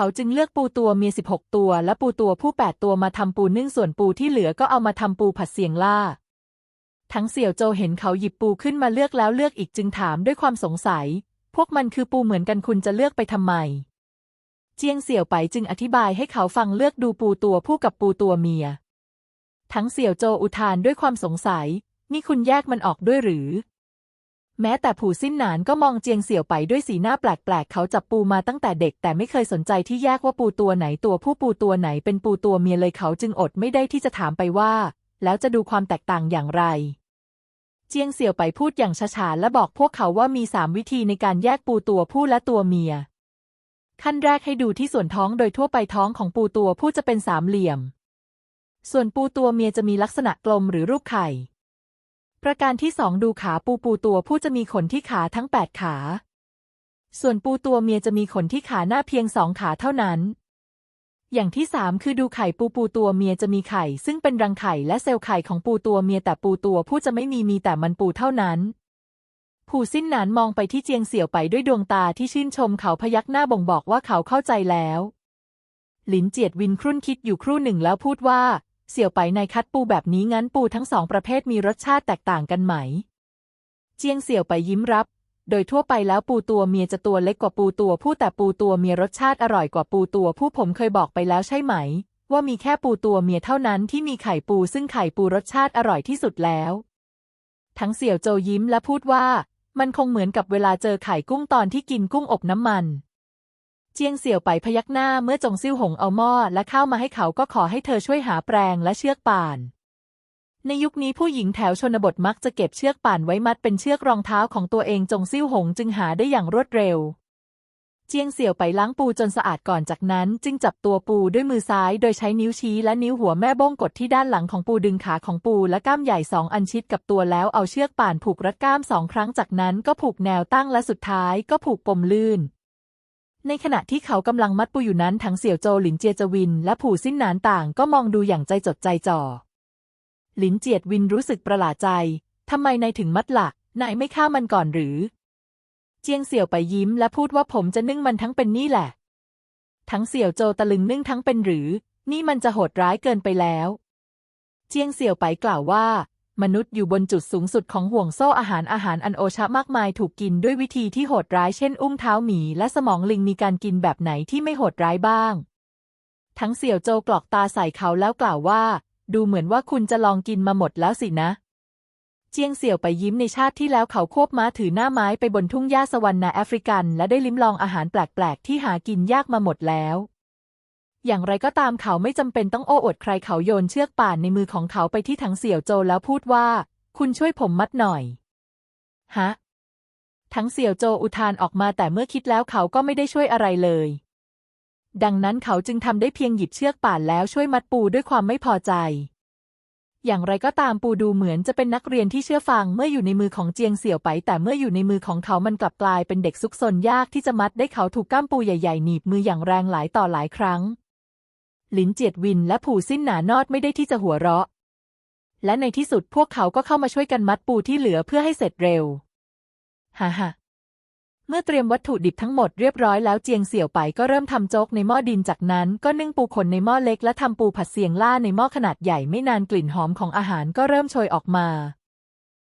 เขาจึงเลือกปูตัวเมียสิบหกตัว และปูตัวผู้แปดตัวมาทำปูนึ่งส่วนปูที่เหลือก็เอามาทำปูผัดเสียงล่า ทั้งเสี่ยวโจเห็นเขาหยิบปูขึ้นมาเลือกแล้วเลือกอีกจึงถามด้วยความสงสัย พวกมันคือปูเหมือนกันคุณจะเลือกไปทำไม เจียงเสี่ยวไปจึงอธิบายให้เขาฟังเลือกดูปูตัวผู้กับปูตัวเมีย ทั้งเสี่ยวโจอุทานด้วยความสงสัย นี่คุณแยกมันออกด้วยหรือ แม้แต่ผู้สิ้นหนานก็มองเจียงเสี่ยวไปด้วยสีหน้าแปลกๆ เขาจับปูมาตั้งแต่เด็กแต่ไม่เคยสนใจที่แยกว่าปูตัวไหนตัวผู้ปูตัวไหนเป็นปูตัวเมียเลยเขาจึงอดไม่ได้ที่จะถามไปว่า แล้วจะดูความแตกต่างอย่างไร เจียงเสี่ยวไปพูดอย่างช้าๆและบอกพวกเขาว่ามีสามวิธีในการแยกปูตัวผู้และตัวเมีย ขั้นแรกให้ดูที่ส่วนท้องโดยทั่วไปท้องของปูตัวผู้จะเป็นสามเหลี่ยม ส่วนปูตัวเมียจะมีลักษณะกลมหรือรูปไข่ ประการที่สองดูขาปูปูตัวผู้จะมีขนที่ขาทั้งแปดขา ส่วนปูตัวเมียจะมีขนที่ขาหน้าเพียงสองขาเท่านั้น อย่างที่สามคือดูไข่ปูปูตัวเมียจะมีไข่ ซึ่งเป็นรังไข่และเซลล์ไข่ของปูตัวเมียแต่ปูตัวผู้จะไม่มีมีแต่มันปูเท่านั้น ผู้สิ้นหนานมองไปที่เจียงเสี่ยวไปด้วยดวงตาที่ชื่นชมเขาพยักหน้าบ่งบอกว่าเขาเข้าใจแล้ว หลินเจียดวินครุ่นคิดอยู่ครู่หนึ่งแล้วพูดว่า เสี่ยวไปในคัดปูแบบนี้งั้นปูทั้งสองประเภทมีรสชาติแตกต่างกันไหม เจียงเสี่ยวไปยิ้มรับ โดยทั่วไปแล้วปูตัวเมียจะตัวเล็กกว่าปูตัวผู้แต่ปูตัวเมียรสชาติอร่อยกว่าปูตัวผู้ผมเคยบอกไปแล้วใช่ไหม ว่ามีแค่ปูตัวเมียเท่านั้นที่มีไข่ปูซึ่งไข่ปูรสชาติอร่อยที่สุดแล้ว ทั้งเสี่ยวโจยิ้มและพูดว่า มันคงเหมือนกับเวลาเจอไข่กุ้งตอนที่กินกุ้งอบน้ำมัน เจียงเสี่ยวไปพยักหน้าเมื่อจงซิ่วหงเอาหม้อและข้าวมาให้เขาก็ขอให้เธอช่วยหาแปรงและเชือกป่าน ในยุคนี้ผู้หญิงแถวชนบทมักจะเก็บเชือกป่านไว้มัดเป็นเชือกรองเท้าของตัวเองจงซิ่วหงจึงหาได้อย่างรวดเร็ว เจียงเสี่ยวไปล้างปูจนสะอาดก่อนจากนั้น จึงจับตัวปูด้วยมือซ้ายโดยใช้นิ้วชี้และนิ้วหัวแม่บ้งกดที่ด้านหลังของปูดึงขาของปูและก้ามใหญ่สองอันชิดกับตัวแล้วเอาเชือกป่านผูกรัดก้ามสองครั้งจากนั้นก็ผูกแนวตั้งและสุดท้ายก็ผูกปมลื่น ในขณะที่เขากำลังมัดปูอยู่นั้นทั้งเสี่ยวโจวหลินเจียจวิน และผู่สิ้นหนานต่างก็มองดูอย่างใจจดใจจ่อ หลินเจียดวินรู้สึกประหลาดใจทำไมนายถึงมัดหลักนายไม่ฆ่ามันก่อนหรือ เจียงเสี่ยวไปยิ้มและพูดว่าผมจะนึ่งมันทั้งเป็นนี่แหละ ทั้งเสี่ยวโจวตะลึงนึ่งทั้งเป็นหรือ นี่มันจะโหดร้ายเกินไปแล้ว เจียงเสี่ยวไปกล่าวว่า มนุษย์อยู่บนจุดสูงสุดของห่วงโซ่อาหารอาหารอันโอชะมากมายถูกกินด้วยวิธีที่โหดร้ายเช่นอุ้งเท้าหมีและสมองลิงมีการกินแบบไหนที่ไม่โหดร้ายบ้าง ทั้งเสี่ยวโจวกรอกตาใส่เขาแล้วกล่าวว่า ดูเหมือนว่าคุณจะลองกินมาหมดแล้วสินะ เจียงเสี่ยวไปยิ้มในชาติที่แล้วเขาควบม้าถือหน้าไม้ไปบนทุ่งหญ้าสวรรค์นาแอฟริกัน และได้ลิ้มลองอาหารแปลกๆ ที่หากินยากมาหมดแล้ว อย่างไรก็ตามเขาไม่จำเป็นต้องโอ้อวดใครเขาโยนเชือกป่านในมือของเขาไปที่ถังเสี่ยวโจแล้วพูดว่า คุณช่วยผมมัดหน่อย ฮะ ทั้งเสี่ยวโจอุทานออกมาแต่เมื่อคิดแล้วเขาก็ไม่ได้ช่วยอะไรเลย ดังนั้นเขาจึงทำได้เพียงหยิบเชือกป่านแล้วช่วยมัดปูด้วยความไม่พอใจ อย่างไรก็ตามปูดูเหมือนจะเป็นนักเรียนที่เชื่อฟังเมื่ออยู่ในมือของเจียงเสี่ยวไป แต่เมื่ออยู่ในมือของเขามันกลับกลายเป็นเด็กซุกซนยากที่จะมัดได้เขาถูกก้ามปูใหญ่ๆหนีบมืออย่างแรงหลายต่อหลายครั้ง หลินเจียดวินและผู่สิ้นหนานอดไม่ได้ที่จะหัวเราะ และในที่สุดพวกเขาก็เข้ามาช่วยกันมัดปูที่เหลือเพื่อให้เสร็จเร็วฮ่าฮ่าเมื่อเตรียมวัตถุดิบทั้งหมดเรียบร้อยแล้วเจียงเสี่ยวไปก็เริ่มทำโจ๊กในหม้อดินจากนั้น ก็นึ่งปูขนในหม้อเล็กและทำปูผัดเสียงล่าในหม้อขนาดใหญ่ไม่นานกลิ่นหอมของอาหารก็เริ่มโชยออกมา